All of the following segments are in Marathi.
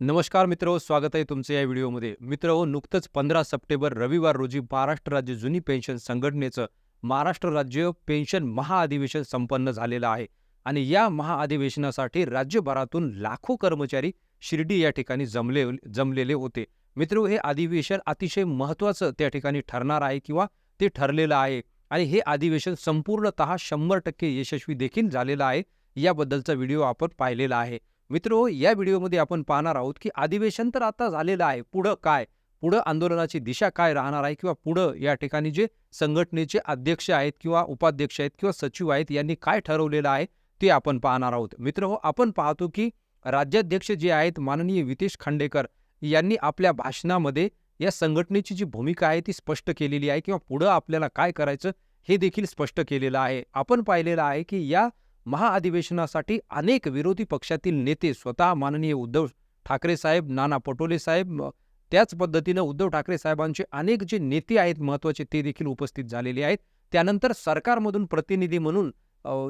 नमस्कार मित्र स्वागत आहे तुमचं या व्हिडिओमध्ये. मित्र नुकतंच पंधरा सप्टेंबर रविवार रोजी महाराष्ट्र राज्य जुनी पेन्शन संघटनेचं महाराष्ट्र राज्य पेन्शन महाअधिवेशन संपन्न झालेलं आहे. आणि या महाअधिवेशनासाठी राज्यभरातून लाखो कर्मचारी शिर्डी या ठिकाणी जमले जमलेले होते. मित्र हे अधिवेशन अतिशय महत्त्वाचं त्या ठिकाणी ठरणार आहे किंवा ते ठरलेलं आहे. आणि हे अधिवेशन संपूर्णतः शंभर टक्के यशस्वी देखील झालेलं आहे. याबद्दलचा व्हिडिओ आपण पाहिलेला आहे. मित्र या व्हिडिओमध्ये आपण पाहणार आहोत की अधिवेशन तर आता झालेलं आहे. पुढं काय? पुढं आंदोलनाची दिशा काय राहणार आहे किंवा पुढं या ठिकाणी जे संघटनेचे अध्यक्ष आहेत किंवा उपाध्यक्ष आहेत किंवा सचिव आहेत यांनी काय ठरवलेलं आहे ते आपण पाहणार आहोत. मित्र हो आपण पाहतो की राज्याध्यक्ष जे आहेत माननीय वितेश खांडेकर यांनी आपल्या भाषणामध्ये या संघटनेची जी भूमिका आहे ती स्पष्ट केलेली आहे किंवा पुढं आपल्याला काय करायचं हे देखील स्पष्ट केलेलं आहे. आपण पाहिलेलं आहे की या महाअधिवेशनासाठी अनेक विरोधी पक्षातील नेते स्वतः माननीय उद्धव ठाकरे साहेब नाना पटोले साहेब त्याच पद्धतीनं उद्धव ठाकरे साहेबांचे अनेक जे नेते आहेत महत्त्वाचे ते देखील उपस्थित झालेले आहेत. त्यानंतर सरकारमधून प्रतिनिधी म्हणून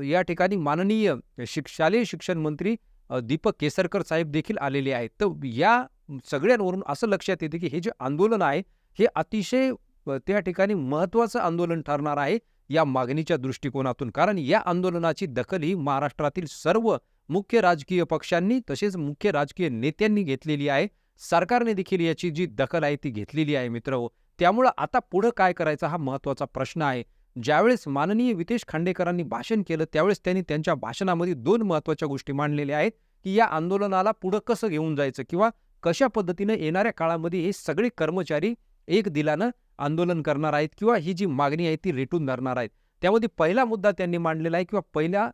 या ठिकाणी माननीय शिक शालेय शिक्षण मंत्री दीपक केसरकर साहेब देखील आलेले आहेत. तर या सगळ्यांवरून असं लक्षात येते की हे जे आंदोलन आहे हे अतिशय त्या ठिकाणी महत्त्वाचं आंदोलन ठरणार आहे. या मागणीच्या दृष्टिकोनातून. कारण या आंदोलनाची दखल ही महाराष्ट्रातील सर्व मुख्य राजकीय पक्षांनी तसेच मुख्य राजकीय नेत्यांनी घेतलेली आहे. सरकारने देखील याची जी दखल आहे ती घेतलेली आहे मित्र. त्यामुळं आता पुढं काय करायचा हा महत्त्वाचा प्रश्न आहे. ज्यावेळेस माननीय वितेश खांडेकरांनी भाषण केलं त्यावेळेस त्यांनी त्यांच्या भाषणामध्ये दोन महत्त्वाच्या गोष्टी मांडलेल्या आहेत की या आंदोलनाला पुढं कसं घेऊन जायचं किंवा कशा पद्धतीनं येणाऱ्या काळामध्ये हे सगळे कर्मचारी एक दिलानं आंदोलन करणार आहेत किंवा ही जी मागणी आहे ती रेटून धरणार आहेत. त्यामध्ये पहिला मुद्दा त्यांनी मांडलेला आहे किंवा पहिल्या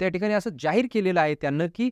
त्या ठिकाणी असं जाहीर केलेलं आहे त्यांना की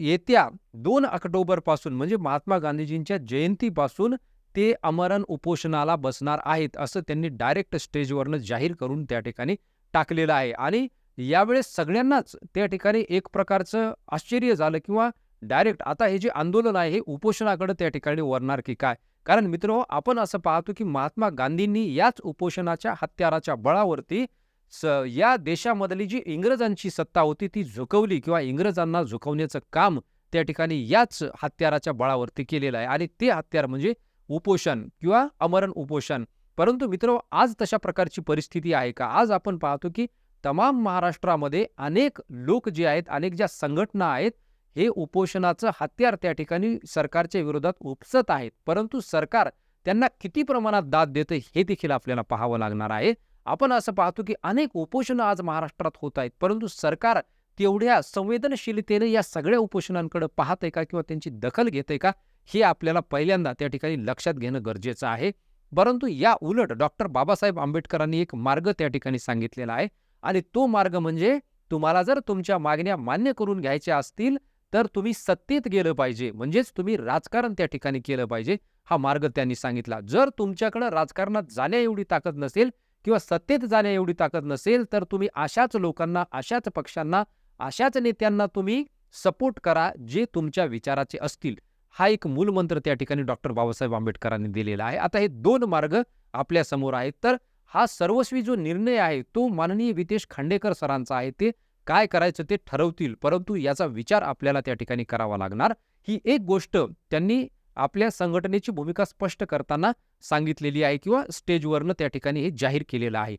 येत्या दोन ऑक्टोबरपासून म्हणजे महात्मा गांधीजींच्या जयंतीपासून ते अमरण उपोषणाला बसणार आहेत असं त्यांनी डायरेक्ट स्टेजवरनं जाहीर करून त्या ठिकाणी टाकलेलं आहे. आणि यावेळेस सगळ्यांनाच त्या ठिकाणी एक प्रकारचं आश्चर्य झालं किंवा डायरेक्ट आता हे जे आंदोलन आहे हे उपोषणाकडे त्या ठिकाणी वरणार की काय? कारण मित्र आपण असं पाहतो की महात्मा गांधींनी याच उपोषणाच्या हत्याराच्या बळावरती स या देशामधली जी इंग्रजांची सत्ता होती ती झुकवली किंवा इंग्रजांना झुकवण्याचं काम त्या ठिकाणी याच हत्याराच्या बळावरती केलेलं आहे. आणि ते हत्यार म्हणजे उपोषण किंवा अमरण उपोषण. परंतु मित्र आज तशा प्रकारची परिस्थिती आहे का? आज आपण पाहतो की तमाम महाराष्ट्रामध्ये अनेक लोक जे आहेत अनेक ज्या संघटना आहेत हे उपोषणाचं हत्यार त्या ठिकाणी सरकारच्या विरोधात उपसत आहेत. परंतु सरकार त्यांना किती प्रमाणात दाद देतं हे देखील आपल्याला पाहावं लागणार आहे. आपण असं पाहतो की अनेक उपोषणं आज महाराष्ट्रात होत आहेत. परंतु सरकार तेवढ्या संवेदनशीलतेने या सगळ्या उपोषणांकडे पाहत आहे का किंवा त्यांची दखल घेत आहे का हे आपल्याला पहिल्यांदा त्या ठिकाणी लक्षात घेणं गरजेचं आहे. परंतु या उलट डॉक्टर बाबासाहेब आंबेडकरांनी एक मार्ग त्या ठिकाणी सांगितलेला आहे. आणि तो मार्ग म्हणजे तुम्हाला जर तुमच्या मागण्या मान्य करून घ्यायच्या असतील तर तुम्ही सत्तेत गेलं पाहिजे. म्हणजेच तुम्ही राजकारण त्या ठिकाणी केलं पाहिजे. हा मार्ग त्यांनी सांगितला. जर तुमच्याकडं राजकारणात जाण्या एवढी ताकद नसेल किंवा सत्तेत जाण्या एवढी ताकद नसेल तर तुम्ही अशाच लोकांना अशाच पक्षांना अशाच नेत्यांना तुम्ही सपोर्ट करा जे तुमच्या विचाराचे असतील. हा एक मूलमंत्र त्या ठिकाणी डॉक्टर बाबासाहेब आंबेडकरांनी दिलेला आहे. आता हे दोन मार्ग आपल्यासमोर आहेत. तर हा सर्वस्वी जो निर्णय आहे तो माननीय वितेश खांडेकर सरांचा आहे. ते काय करायचं ते ठरवतील परंतु याचा विचार आपल्याला त्या ठिकाणी करावा लागणार. ही एक गोष्ट त्यांनी आपल्या संघटनेची भूमिका स्पष्ट करताना सांगितलेली आहे किंवा स्टेजवरनं त्या ठिकाणी हे जाहीर केलेलं आहे.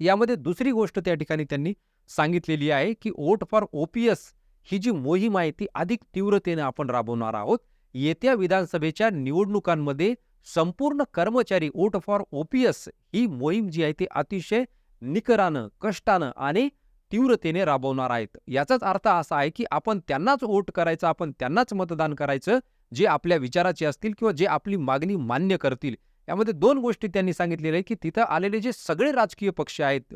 यामध्ये दुसरी गोष्ट त्या ठिकाणी त्यांनी सांगितलेली आहे की वोट फॉर ओपीएस ही जी मोहीम आहे ती अधिक तीव्रतेने आपण राबवणार आहोत. येत्या विधानसभेच्या निवडणुकांमध्ये संपूर्ण कर्मचारी वोट फॉर ओपीएस ही मोहीम जी आहे ती अतिशय निकरानं कष्टानं आणि तीव्रतेने राबवणार आहेत. याचाच अर्थ असा आहे की आपण त्यांनाच वोट करायचं आपण त्यांनाच मतदान करायचं जे आपल्या विचाराचे असतील किंवा जे आपली मागणी मान्य करतील. यामध्ये दोन गोष्टी त्यांनी सांगितलेल्या आहे की तिथं आलेले जे सगळे राजकीय पक्ष आहेत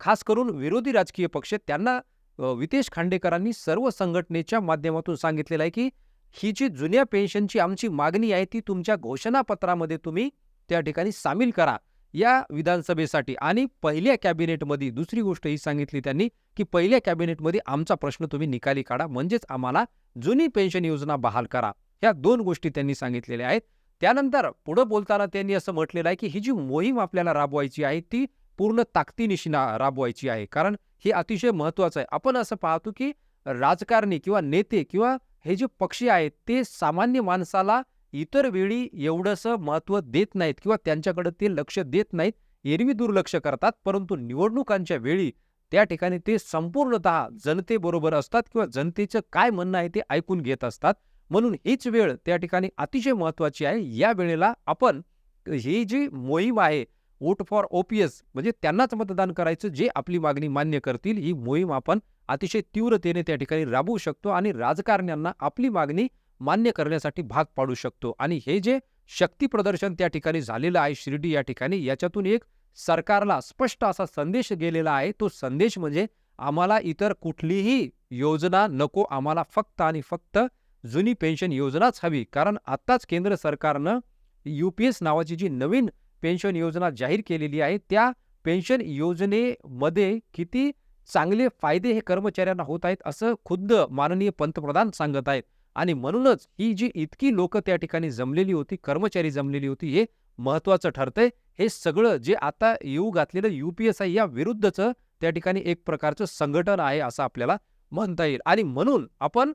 खास करून विरोधी राजकीय पक्ष त्यांना वितेश खांडेकरांनी सर्व संघटनेच्या माध्यमातून सांगितलेलं आहे की ही जी जुन्या पेन्शनची आमची मागणी आहे ती तुमच्या घोषणापत्रामध्ये तुम्ही त्या ठिकाणी सामील करा. या विधानसभेसाठी आणि पहिल्या कॅबिनेटमध्ये दुसरी गोष्ट ही सांगितली त्यांनी की पहिल्या कॅबिनेटमध्ये आमचा प्रश्न तुम्ही निकाली काढा म्हणजेच आम्हाला जुनी पेन्शन योजना बहाल करा. ह्या दोन गोष्टी त्यांनी सांगितलेल्या आहेत. त्यानंतर पुढं बोलताना त्यांनी असं म्हटलेलं आहे की ही जी मोहीम आपल्याला राबवायची आहे ती पूर्ण ताकदीनिशी ना राबवायची आहे. कारण हे अतिशय महत्त्वाचं आहे. आपण असं पाहतो की राजकारणी किंवा नेते किंवा हे जे पक्षी आहेत ते सामान्य माणसाला इतर वेळी एवढंसं महत्त्व देत नाहीत किंवा त्यांच्याकडे ते लक्ष देत नाहीत एरवी दुर्लक्ष करतात परंतु निवडणुकांच्या वेळी त्या ठिकाणी ते संपूर्णतः जनतेबरोबर असतात किंवा जनतेचं काय म्हणणं आहे ते ऐकून घेत असतात. म्हणून हीच वेळ त्या ठिकाणी अतिशय महत्त्वाची आहे. या वेळेला आपण ही जी मोहीम आहे वोट फॉर ओपीएस म्हणजे त्यांनाच मतदान करायचं जे आपली मागणी मान्य करतील ही मोहीम आपण अतिशय तीव्रतेने त्या ठिकाणी राबवू शकतो आणि राजकारण्यांना आपली मागणी मान्य करण्यासाठी भाग पाडू शकतो. आणि हे जे शक्ती प्रदर्शन त्या ठिकाणी झालेलं आहे शिर्डी या ठिकाणी याच्यातून एक सरकारला स्पष्ट असा संदेश गेलेला आहे. तो संदेश म्हणजे आम्हाला इतर कुठलीही योजना नको आम्हाला फक्त आणि फक्त जुनी पेन्शन योजनाच हवी. कारण आत्ताच केंद्र सरकारनं यू पी एस नावाची जी नवीन पेन्शन योजना जाहीर केलेली आहे त्या पेन्शन योजनेमध्ये किती चांगले फायदे हे कर्मचाऱ्यांना होत आहेत असं खुद्द माननीय पंतप्रधान सांगत आहेत. आणि म्हणूनच ही जी इतकी लोक त्या ठिकाणी जमलेली होती कर्मचारी जमलेली होती हे महत्वाचं ठरतंय. हे सगळं जे आता येऊ घातलेलं यू पी एस आय या विरुद्धचं त्या ठिकाणी एक प्रकारचं संघटन आहे असं आपल्याला म्हणता येईल. आणि म्हणून आपण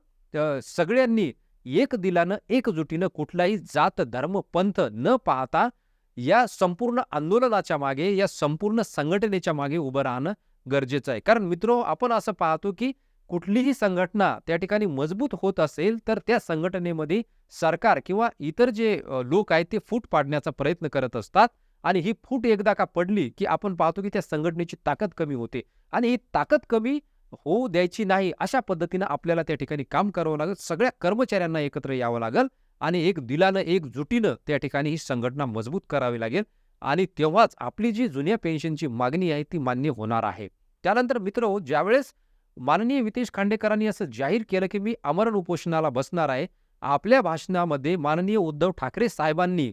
सगळ्यांनी एक दिलानं एकजुटीनं कुठलाही जात धर्म पंथ न पाहता या संपूर्ण आंदोलनाच्या मागे या संपूर्ण संघटनेच्या मागे उभं राहणं गरजेचं आहे. कारण मित्रो आपण असं पाहतो की कुठलीही संघटना त्या ठिकाणी मजबूत होत असेल तर त्या संघटनेमध्ये सरकार किंवा इतर जे लोक आहेत ते फूट पाडण्याचा प्रयत्न करत असतात. आणि ही फूट एकदा का पडली की आपण पाहतो की त्या संघटनेची ताकद कमी होते. आणि ही ताकद कमी होऊ द्यायची नाही अशा पद्धतीनं आपल्याला त्या ठिकाणी काम करावं लागेल. सगळ्या कर्मचाऱ्यांना एकत्र यावं लागेल आणि एक दिलानं एकजुटीनं त्या ठिकाणी ही संघटना मजबूत करावी लागेल. आणि तेव्हाच आपली जी जुन्या पेन्शनची मागणी आहे ती मान्य होणार आहे. त्यानंतर मित्र ज्यावेळेस माननीय वितेश खांडेकरांनी असं जाहीर केलं की मी आमरण उपोषणाला बसणार आहे. आपल्या भाषणामध्ये माननीय उद्धव ठाकरे साहेबांनी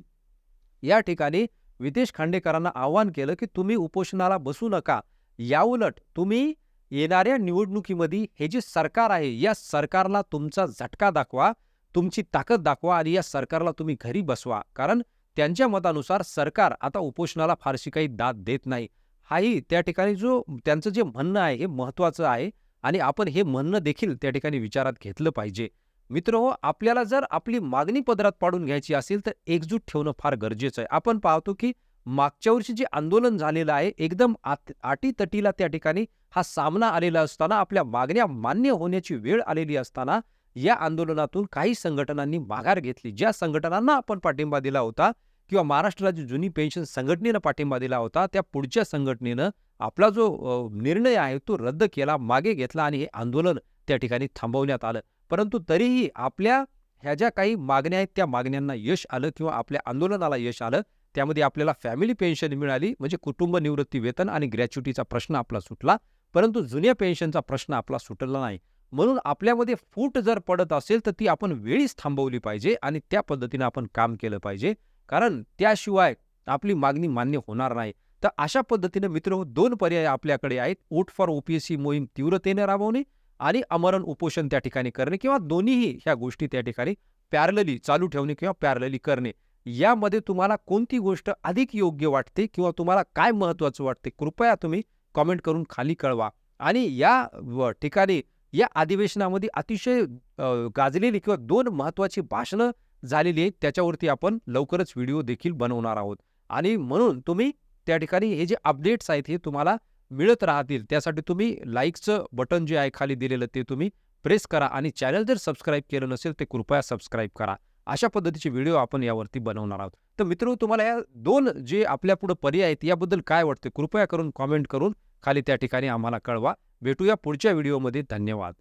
या ठिकाणी वितेश खांडेकरांना आवाहन केलं की तुम्ही उपोषणाला बसू नका. याउलट तुम्ही येणाऱ्या निवडणुकीमध्ये हे जे सरकार आहे या सरकारला तुमचा झटका दाखवा तुमची ताकद दाखवा आणि या सरकारला तुम्ही घरी बसवा. कारण त्यांच्या मतानुसार सरकार आता उपोषणाला फारशी काही दाद देत नाही. हाही त्या ठिकाणी जो त्यांचं जे म्हणणं आहे हे महत्त्वाचं आहे. आणि आपण हे म्हणणं देखील त्या ठिकाणी विचारात घेतलं पाहिजे. मित्र हो आपल्याला जर आपली मागणी पदरात पाडून घ्यायची असेल तर एकजूट ठेवणं फार गरजेचं आहे. आपण पाहतो की मागच्या वर्षी जे आंदोलन झालेलं आहे एकदम आत आटीतटीला त्या ठिकाणी हा सामना आलेला असताना आपल्या मागण्या मान्य होण्याची वेळ आलेली असताना या आंदोलनातून काही संघटनांनी माघार घेतली. ज्या संघटनांना आपण पाठिंबा दिला होता किंवा महाराष्ट्र राज्य जुनी पेन्शन संघटनेनं पाठिंबा दिला होता त्या पुढच्या संघटनेनं आपला जो निर्णय आहे तो रद्द केला मागे घेतला आणि हे आंदोलन त्या ठिकाणी थांबवण्यात आलं. परंतु तरीही आपल्या ह्या ज्या काही मागण्या आहेत त्या मागण्यांना यश आलं किंवा आपल्या आंदोलनाला यश आलं त्यामध्ये आपल्याला फॅमिली पेन्शन मिळाली म्हणजे कुटुंब निवृत्ती वेतन आणि ग्रॅच्युटीचा प्रश्न आपला सुटला परंतु जुन्या पेन्शनचा प्रश्न आपला सुटला नाही. म्हणून आपल्यामध्ये फूट जर पडत असेल तर ती आपण वेळीच थांबवली पाहिजे आणि त्या पद्धतीनं आपण काम केलं पाहिजे. कारण त्याशिवाय आपली मागणी मान्य होणार नाही. तर अशा पद्धतीनं मित्र दोन पर्याय आपल्याकडे आहेत. वोट फॉर ओपीएससी मोहीम तीव्रतेने राबवणे आणि अमरण उपोषण त्या ठिकाणी करणे किंवा दोन्हीही ह्या गोष्टी त्या ठिकाणी पॅरलली चालू ठेवणे किंवा पॅरलली करणे. यामध्ये तुम्हाला कोणती गोष्ट अधिक योग्य वाटते किंवा तुम्हाला काय महत्त्वाचं वाटते कृपया तुम्ही कॉमेंट करून खाली कळवा. आणि या ठिकाणी या अधिवेशनामध्ये अतिशय गाजलेली किंवा दोन महत्त्वाची भाषणं झालेली आहे. त्याच्यावरती आपण लवकरच व्हिडिओ देखील बनवणार आहोत. आणि म्हणून तुम्ही त्या ठिकाणी हे जे अपडेट्स आहेत हे तुम्हाला मिळत राहतील. त्यासाठी तुम्ही लाईकचं बटन जे आहे खाली दिलेलं ते तुम्ही प्रेस करा आणि चॅनल जर सबस्क्राईब केलं नसेल ते कृपया सबस्क्राईब करा. अशा पद्धतीचे व्हिडिओ आपण यावरती बनवणार आहोत. तर मित्र तुम्हाला या दोन जे आपल्या पुढे पर्याय आहेत याबद्दल काय वाटते? कृपया करून कॉमेंट करून खाली त्या ठिकाणी आम्हाला कळवा. भेटूया पुढच्या व्हिडिओमध्ये. धन्यवाद.